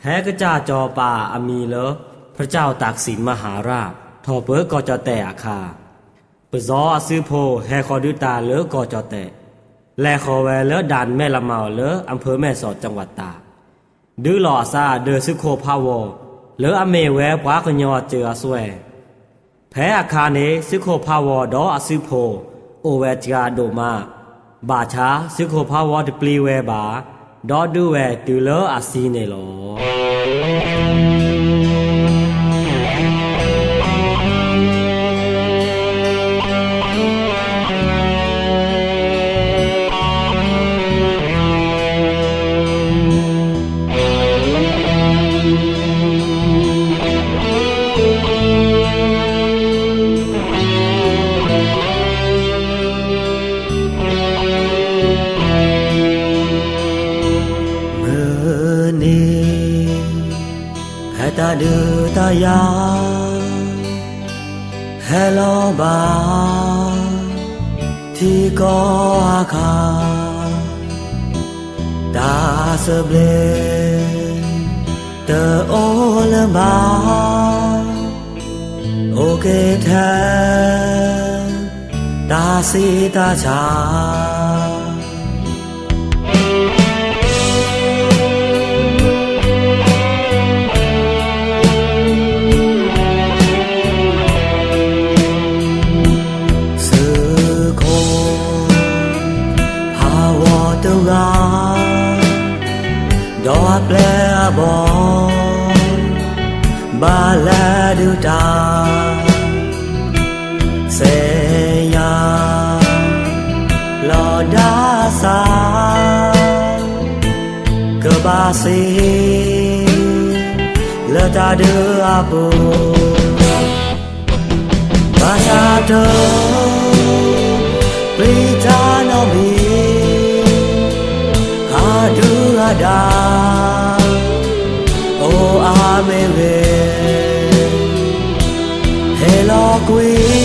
แพ้ก็จ้าจอป่าอามีเลอพระเจ้าตากสินมหาราชทอเปิดก็จะแต่อาคาปซออาซื้อโพแฮคอดูตาเลอก็จะแต่แลขอแวเลอดันแม่ละเมาเลออำเภอแม่สอดจังหวัดตากดื้อหล่อซาเดอซึโคพาวอเลออเมแวปวากญอเจออสวยแพ้อาคาเนซึโคพาวอดออซื้อโพโอแวจกาโดมาบาช้าซึโคพาวอดปลีแวบา ဒေါ်ဒူဝဲဒူလောအစီနေလော ดูตายาแค่ลอบาที่ก็อาคาตาเสเบลเตอโอลบาโอเคแท้ตาสีตาชา teu ga do ple bo ba la du ta se ya lo da sa ke ba si le ta de apo Bahasa တာအိုအာမင်ပဲဟဲလိုကွေး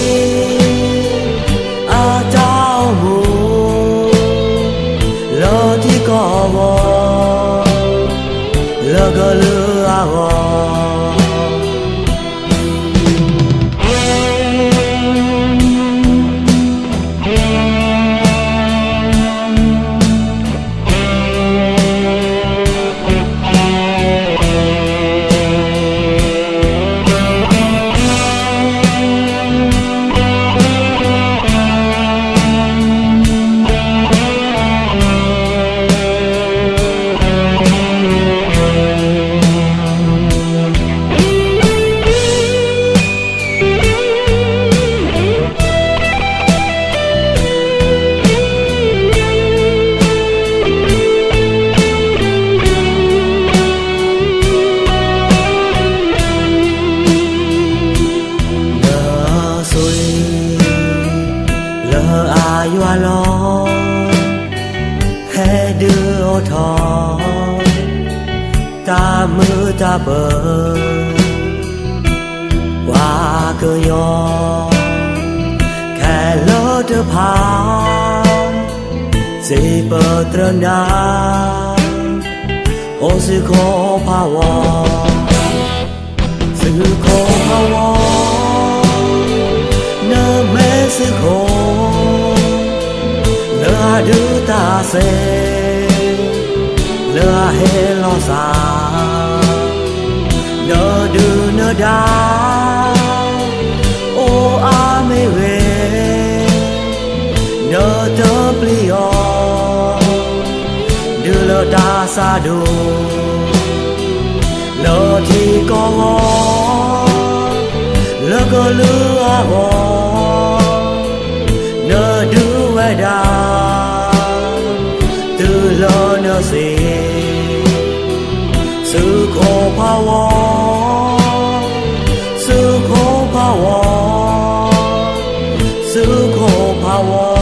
เลออายุอลอให้ดือโอทอตามือตาเปิดว่าเกยอแค่ลดพาสิเปิดตรนาโอสิโคภาว ดูตาเซเลือเฮลอซาโนดูโนดาโออาเมเวโนโตปลิโอดูโลตาซาดูโลทีกองโลโกลูอาโอ ภาวะสุโขภาวะสุโขภาวอ